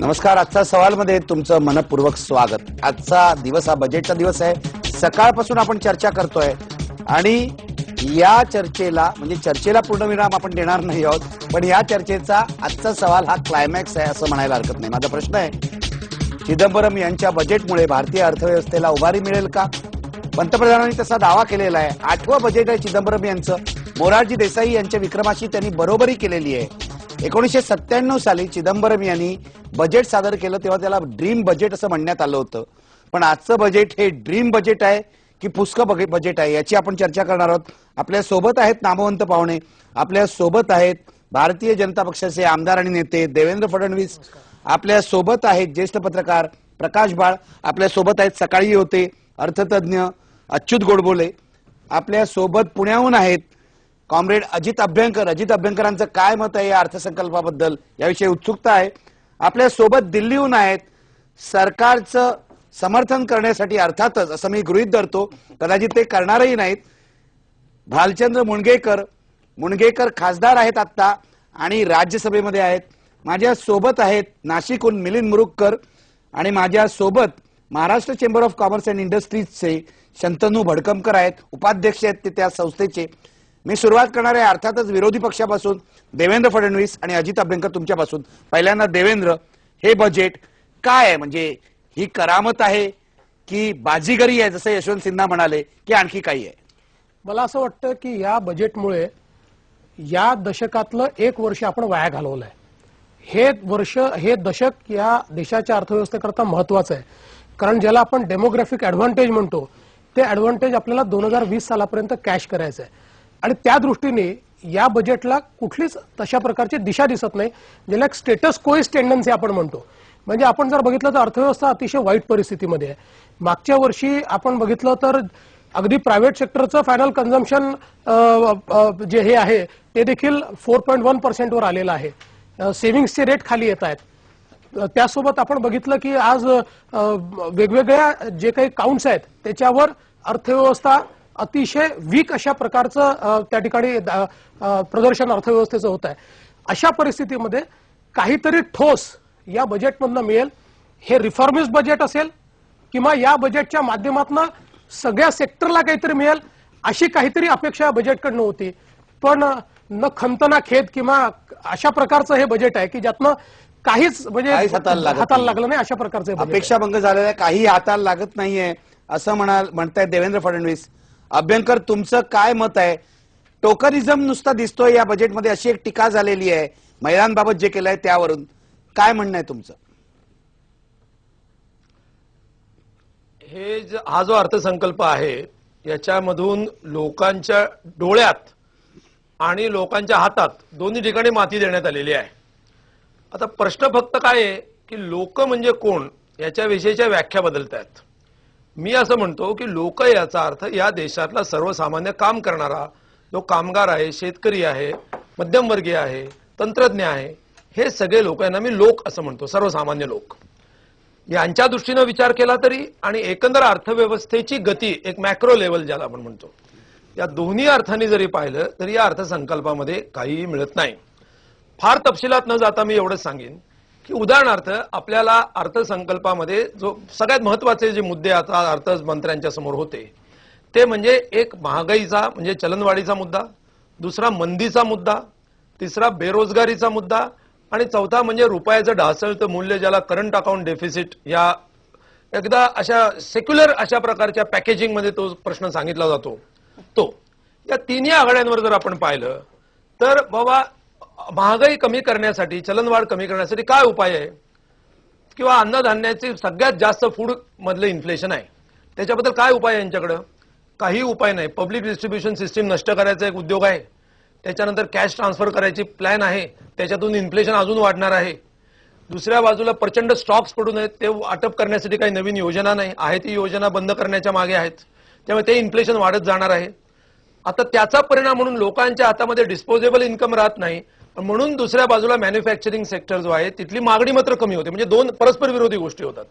नमस्कार. आजचा सवालमध्ये तुमचं मनपूर्वक स्वागत. आजचा दिवस हा बजेटचा दिवस आहे. सकाळपासून आपण चर्चा करतोय. आणि या चर्चेला म्हणजे चर्चेला पूर्णविराम आपण देणार नाही आहोत. पण या चर्चेचा आजचा सवाल हा क्लायमॅक्स आहे असं म्हणायला हरकत नाही. माझा प्रश्न आहे चिदंबरम यांच्या बजेटमुळे भारतीय अर्थव्यवस्थेला उभारी मिळेल का? पंतप्रधानांनी तसा दावा केलेला आहे. आठवं बजेट आहे चिदंबरम यांचं. मोरारजी देसाई यांच्या विक्रमाशी त्यांनी बरोबरी केलेली आहे. एकोणीसशे सत्त्याण्णव साली चिदंबरम यांनी बजेट सादर केलं तेव्हा त्याला ड्रीम बजेट असं म्हणण्यात आलं होतं. पण आजचं बजेट हे ड्रीम बजेट आहे की पुष्क बजेट आहे याची आपण चर्चा करणार आहोत. आपल्यासोबत आहेत नामवंत पाहुणे. आपल्यासोबत आहेत भारतीय जनता पक्षाचे आमदार आणि नेते देवेंद्र फडणवीस. आपल्यासोबत आहेत ज्येष्ठ पत्रकार प्रकाश बाळ. आपल्यासोबत आहेत सकाळी होते अर्थतज्ञ अच्युत गोडबोले. आपल्यासोबत पुण्याहून आहेत कॉम्रेड अजित अभ्यंकर अजित अभ्यंकरांचं काय मत आहे या अर्थसंकल्पाबद्दल? याविषयी उत्सुकता आहे. आपल्यासोबत दिल्लीहून आहेत. सरकारचं समर्थन करण्यासाठी अर्थातच असं मी गृहीत धरतो कदाचित ते करणारही नाहीत. भालचंद्र मुणगेकर मुणगेकर खासदार आहेत आत्ता आणि राज्यसभेमध्ये आहेत. माझ्या सोबत आहेत नाशिकहून मिलिंद मुरुक्कर आणि माझ्या सोबत Maharashtra chamber of commerce and इंडस्ट्रीजचे Shantanu Bhadkamkar आहेत. उपाध्यक्ष आहेत ते त्या संस्थेचे. मी सुरुवात करणार आहे अर्थातच विरोधी पक्षापासून देवेंद्र फडणवीस आणि अजित अभ्यंकर तुमच्यापासून. पहिल्यांदा देवेंद्र हे बजेट काय आहे? म्हणजे ही करामत आहे की बाजीगरी आहे जसं यशवंत सिन्हा म्हणाले की आणखी काही आहे? मला असं वाटतं की या बजेटमुळे या दशकातलं एक वर्ष आपण वाया घालवलं आहे हे वर्ष हे दशक या देशाच्या अर्थव्यवस्थेकरता महत्वाचं आहे. कारण ज्याला आपण डेमोग्राफिक ऍडव्हान्टेज म्हणतो ते ऍडव्हान्टेज आपल्याला दोन हजार वीस सालापर्यंत कॅश करायचं आहे. आणि त्या दृष्टीने या बजेटला कुठलीच तशा प्रकारची दिशा दिसत नाही ज्याला एक स्टेटस कोईस टेंडन्सी आपण म्हणतो. म्हणजे आपण जर बघितलं तर अर्थव्यवस्था अतिशय वाईट परिस्थितीमध्ये आहे. मागच्या वर्षी आपण बघितलं तर अगदी प्रायव्हेट सेक्टरचं फायनल कन्झम्पशन जे हे आहे ते देखील फोर पॉईंट वन पर्सेंटवर आलेलं आहे. सेव्हिंग्सचे रेट खाली येत आहेत. त्यासोबत आपण बघितलं की आज वेगवेगळ्या जे काही काउंट्स आहेत त्याच्यावर अर्थव्यवस्था अतिशय वीक अशा प्रकारचं त्या ठिकाणी प्रदर्शन अर्थव्यवस्थेचं होत आहे अशा परिस्थितीमध्ये काहीतरी ठोस या बजेटमधनं मिळेल हे रिफॉर्मिस्ट बजेट असेल किंवा या बजेटच्या माध्यमातून सगळ्या सेक्टरला काहीतरी मिळेल अशी काहीतरी अपेक्षा या बजेटकडनं होती पण न खंत ना खेद किंवा अशा प्रकारचं हे बजेट आहे की ज्यातनं काहीच म्हणजे हाताला. लागलं नाही अशा प्रकारचं हे budget आहे. अपेक्षा भंग झालेला आहे काही हाताला लागत नाहीये असं म्हणा म्हणतायत देवेंद्र फडणवीस अभ्यंकर तुमचं काय मत आहे? टोकनिझम नुसता दिसतोय या बजेटमध्ये अशी एक टीका झालेली आहे. महिलांबाबत जे केलंय त्यावरून. काय म्हणणं आहे तुमचं? हे हा जो अर्थसंकल्प आहे याच्यामधून लोकांच्या डोळ्यात आणि लोकांच्या हातात दोन्ही ठिकाणी माती देण्यात आलेली आहे. आता प्रश्न फक्त काय आहे की लोक म्हणजे कोण? याच्याविषयीच्या व्याख्या बदलत आहेत मी असं म्हणतो की लोक याचा अर्थ या देशातला सर्वसामान्य काम करणारा जो कामगार आहे शेतकरी आहे मध्यमवर्गीय आहे तंत्रज्ञ आहे हे सगळे लोक यांना मी लोक असं म्हणतो सर्वसामान्य लोक. यांच्या दृष्टीनं विचार केला तरी आणि एकंदर अर्थव्यवस्थेची गती एक मॅक्रो लेवल ज्याला आपण म्हणतो. या दोन्ही अर्थाने जरी पाहिलं तरी या अर्थसंकल्पामध्ये काहीही मिळत नाही. फार तपशिलात न जाता मी एवढंच सांगेन की उदाहरणार्थ आपल्याला अर्थसंकल्पामध्ये जो सगळ्यात महत्त्वाचे जे मुद्दे आता अर्थमंत्र्यांच्या समोर होते ते म्हणजे एक महागाईचा म्हणजे चलनवाढीचा मुद्दा दुसरा मंदीचा मुद्दा तिसरा बेरोजगारीचा मुद्दा आणि चौथा म्हणजे रुपयाचं ढासळतं मूल्य ज्याला करंट अकाउंट डेफिसिट या एकदा अशा सेक्युलर अशा प्रकारच्या पॅकेजिंगमध्ये तो प्रश्न सांगितला जातो. तो. या तिन्ही आघाड्यांवर जर आपण पाहिलं तर बाबा महागाई कमी करण्यासाठी चलनवाढ कमी करण्यासाठी काय उपाय आहे? किंवा अन्नधान्याचे सगळ्यात जास्त फूड मधलं इन्फ्लेशन आहे. त्याच्याबद्दल काय उपाय आहे यांच्याकडं? काही उपाय नाही. पब्लिक डिस्ट्रीब्युशन सिस्टीम नष्ट करायचा एक उद्योग आहे. त्याच्यानंतर कॅश ट्रान्सफर करायची प्लॅन आहे. त्याच्यातून इन्फ्लेशन अजून वाढणार आहे. दुसऱ्या बाजूला प्रचंड स्टॉक्स पडून आहेत ते वाटप करण्यासाठी काही नवीन योजना नाही. आहे ती योजना बंद करण्याच्या मागे आहेत. त्यामुळे ते इन्फ्लेशन वाढत जाणार आहे. आता त्याचा परिणाम म्हणून लोकांच्या हातामध्ये डिस्पोजेबल इन्कम राहत नाही. म्हणून दुसऱ्या बाजूला मॅन्युफॅक्चरिंग सेक्टर जो आहे तिथली मागणी मात्र कमी होते. म्हणजे दोन परस्पर विरोधी गोष्टी होतात.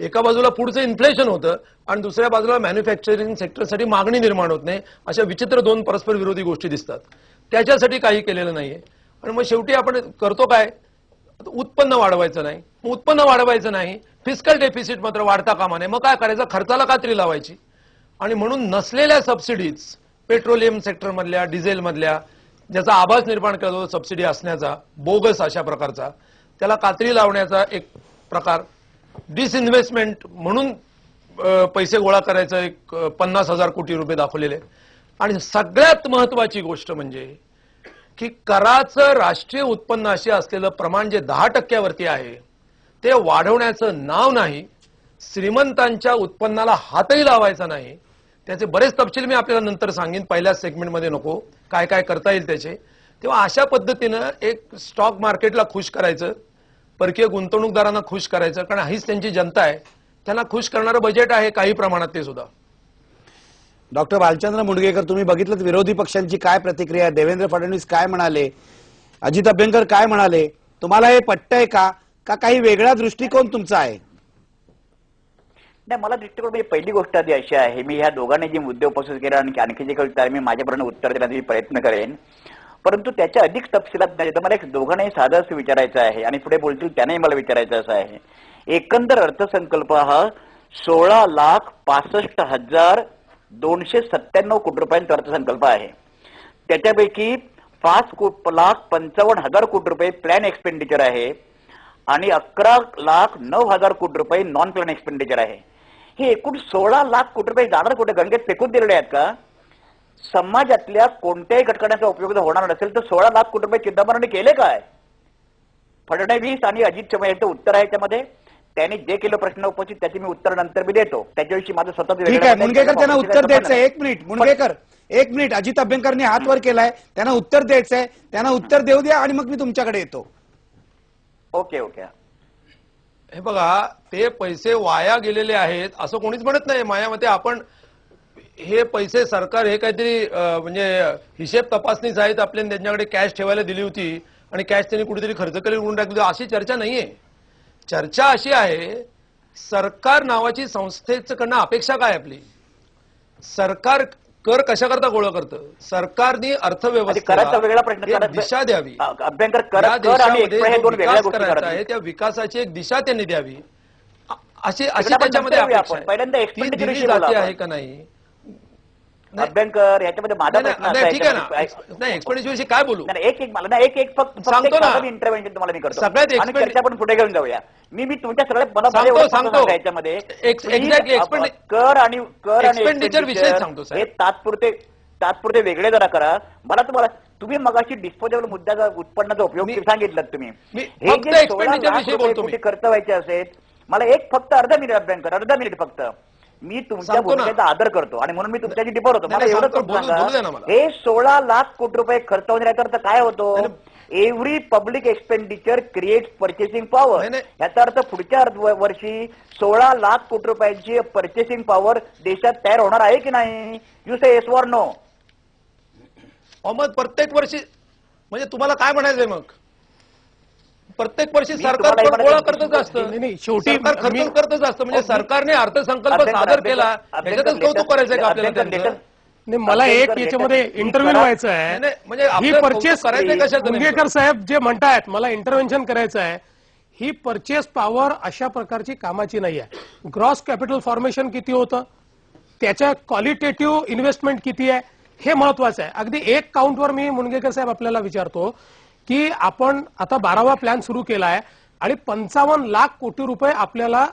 एका बाजूला पुढचं इन्फ्लेशन होतं आणि दुसऱ्या बाजूला मॅन्युफॅक्चरिंग सेक्टरसाठी मागणी निर्माण होत नाही अशा विचित्र दोन परस्पर विरोधी गोष्टी दिसतात. त्याच्यासाठी काही केलेलं नाहीये. आणि मग शेवटी आपण करतो काय? उत्पन्न वाढवायचं नाही. उत्पन्न वाढवायचं नाही. फिस्कल डेफिसिट मात्र वाढता कामा नये. मग काय करायचं? खर्चाला कात्री लावायची? आणि म्हणून नसलेल्या सबसिडीज पेट्रोलियम सेक्टर मधल्या डिझेल मधल्या ज्याचा आभास निर्माण करतो सबसिडी असण्याचा बोगस अशा प्रकारचा त्याला कात्री लावण्याचा एक प्रकार. डिसइन्व्हेस्टमेंट म्हणून पैसे गोळा करायचं एक पन्नास हजार कोटी रुपये दाखवलेले आणि सगळ्यात महत्वाची गोष्ट म्हणजे की कराचं राष्ट्रीय उत्पन्नाशी असलेलं प्रमाण जे दहा टक्क्यावरती आहे ते वाढवण्याचं नाव नाही श्रीमंतांच्या उत्पन्नाला हातही लावायचा नाही त्याचे बरेच तपशील मी आपल्याला नंतर सांगेन. पहिल्या सेगमेंटमध्ये नको. काय काय करता येईल त्याचे. तेव्हा अशा पद्धतीनं एक स्टॉक मार्केटला खुश करायचं परकीय गुंतवणूकदारांना खुश करायचं कारण हीच त्यांची जनता आहे. त्यांना खुश करणारं बजेट आहे काही प्रमाणात ते सुद्धा. डॉक्टर भालचंद्र मुंडगेकर तुम्ही बघितलं विरोधी पक्षांची काय प्रतिक्रिया आहे? देवेंद्र फडणवीस काय म्हणाले? अजित अभ्यंकर काय म्हणाले? तुम्हाला हे पटतंय का? का काही वेगळा दृष्टिकोन तुमचा आहे? नाही मला दृष्टिकोन म्हणजे पहिली गोष्ट आधी अशी आहे मी ह्या दोघांनी जे मुद्दे उपस्थित केले आणि आणखी जे काही मी माझ्यापर्यंत उत्तर देण्याचा प्रयत्न करेन. परंतु त्याच्या अधिक तपशिलात नाही तर मला एक दोघांनाही साधं असं विचारायचं आहे आणि पुढे बोलतील त्यांनाही मला विचारायचं असं आहे. एकंदर अर्थसंकल्प हा सोळा लाख पासष्ट हजार दोनशे सत्त्याण्णव कोटी रुपयांचा अर्थसंकल्प आहे. त्याच्यापैकी पाच लाख पंचावन्न हजार कोटी रुपये प्लॅन एक्सपेंडिचर आहे आणि अकरा लाख नऊ हजार कोटी रुपये नॉन प्लॅन एक्सपेंडिचर आहे. हे एकूण सोळा लाख कोटी रुपये जाणार कुठे? गंगेत फेकून दिलेले आहेत का? समाजातल्या कोणत्याही घटकांचा उपयोग होणार नसेल तर सोळा लाख कोटी रुपये चिदंबरांनी केले काय? फडणवीस आणि अजित पवार यांचं उत्तर आहे त्यामध्ये त्यांनी जे केलं प्रश्न उपस्थित त्याचे मी उत्तर नंतर मी देतो. त्याच्याविषयी माझं स्वतः मुनगेकर त्यांना उत्तर द्यायचं एक मिनिट मुनगेकर एक मिनिट. अजित अभ्यंकरने हात वर केलाय. त्यांना उत्तर द्यायचं आहे. त्यांना उत्तर देऊ द्या आणि मग मी तुमच्याकडे येतो. Okay okay. हे बघा ते पैसे वाया गेलेले आहेत असं कोणीच म्हणत नाही. माझ्या मते आपण हे पैसे सरकार हे काहीतरी म्हणजे हिशेब तपासणीच आहेत आपल्या त्यांच्याकडे कॅश ठेवायला दिली होती आणि कॅश त्यांनी कुठेतरी खर्च केली उडून टाकली होती. अशी चर्चा नाहीये. चर्चा अशी आहे सरकार नावाची संस्थेचं कडनं अपेक्षा काय आपली? सरकार कर कशाकरता गोळा करतं सरकारने म्हणजे अर्थव्यवस्थेला दिशा द्यावी आहे त्या विकासाची एक दिशा त्यांनी द्यावी अशी अशी त्याच्यामध्ये. पहिल्यांदा जाते. आहे का नाही. अभ्यंकर याच्यामध्ये माझा नाही, प्रश्न नाही, असा नाही, ठीक आहे ना. याच्यामध्ये- नाही एक्सपेंडिचर विषयी काय बोलू? नाही, एक एक मला ना एक एक फक्त फक्त सांगतो एक ना. इंटरव्हेन्शन तुम्हाला मी करतो. सगळ्यात आणि expendi- चर्चा पण पुढे घेऊन जाऊया. मी मी तुमच्या सगळ्या मला सांगतो, एवढं फक्त सांगतो. सांगा याच्यामध्ये. Ex- तुम्ही exactly, अ- expendi- कर आणि कर आणि Expenditure विषयी expenditure सांगतो, साहेब. हे तात्पुरते तात्पुरते वेगळे जरा करा. मला तुम्हाला तुम्ही मगाशी डिस्पोजेबल मुद्द्याचा उत्पन्नाचा उपयोग मी- सांगितलं तुम्ही. मी हे फक्त जे expenditure 16 लाख विषयी रुपये बोलतो मी. कुठे खर्च व्हायचे असेल मला एक फक्त अर्धा मिनिट अभ्यंकर अर्धा मिनिट फक्त. मी तुमच्या. भूमिकेचा आदर करतो आणि म्हणून मी तुमच्याशी डिपोर होतो. मला एवढं. हे सोळा लाख कोटी रुपये खर्च अर्थ काय होतो? Every public expenditure creates purchasing power. याचा अर्थ पुढच्या वर्षी सोळा लाख कोटी रुपयांची पर्चेसिंग पॉवर देशात तयार होणार आहे की नाही? You say yes or no Ahmad प्रत्येक वर्षी म्हणजे तुम्हाला काय म्हणायचंय मग? प्रत्येक वर्षी सरकार गोळा करतच असतं. शेवटी खर्च करतच असतं. म्हणजे सरकारने अर्थसंकल्प सादर केला. त्याच्यातच कौतुक करायचंय का आपल्याला मला एक याच्यामध्ये इंटरव्ह्यू व्हायचं आहे. म्हणजे ही परचेस? मुंगेकर साहेब जे म्हणतायत मला इंटरव्हेन्शन करायचं आहे. ही परचेस पॉवर अशा प्रकारची कामाची नाही आहे. ग्रॉस कॅपिटल फॉर्मेशन किती होतं? त्याच्या क्वालिटेटिव्ह इन्व्हेस्टमेंट किती आहे? हे महत्वाचं आहे. अगदी एक काउंटवर मी मुनगेकर साहेब आपल्याला विचारतो. की आपण आता बारावा प्लॅन सुरू केला आहे आणि पंचावन्न लाख कोटी रुपये आपल्याला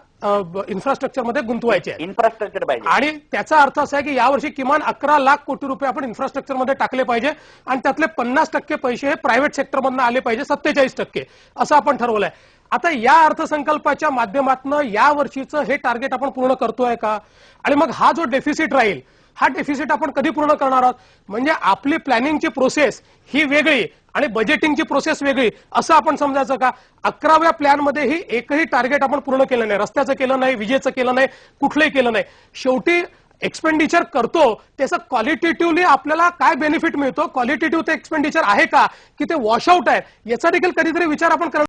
इन्फ्रास्ट्रक्चरमध्ये गुंतवायचे आहेत. इन्फ्रास्ट्रक्चर पाहिजे. आणि त्याचा अर्थ असा आहे की यावर्षी किमान अकरा लाख कोटी रुपये आपण इन्फ्रास्ट्रक्चरमध्ये टाकले पाहिजे आणि त्यातले पन्नास टक्के पैसे हे प्रायव्हेट सेक्टरमधनं आले पाहिजे सत्तेचाळीस टक्के असं आपण ठरवलंय. आता या अर्थसंकल्पाच्या माध्यमातून या वर्षीचं हे टार्गेट आपण पूर्ण करतोय का? आणि मग हा जो डेफिसिट राहील हा डेफिसिट आपण कधी पूर्ण करणार आहोत? म्हणजे आपली प्लॅनिंगची प्रोसेस ही वेगळी आणि बजेटिंगची प्रोसेस वेगळी. असं आपण समजायचं का? अकराव्या प्लॅनमध्ये ही एकही टार्गेट आपण पूर्ण केलं नाही. रस्त्याचं केलं नाही विजेचं केलं नाही कुठलंही केलं नाही. शेवटी एक्सपेंडिचर करतो त्याचं क्वालिटेटिव्हली आपल्याला काय बेनिफिट मिळतो? क्वालिटेटिव्ह ते एक्सपेंडिचर आहे का? की ते वॉशआउट आहे? याचा देखील कधीतरी विचार आपण करणार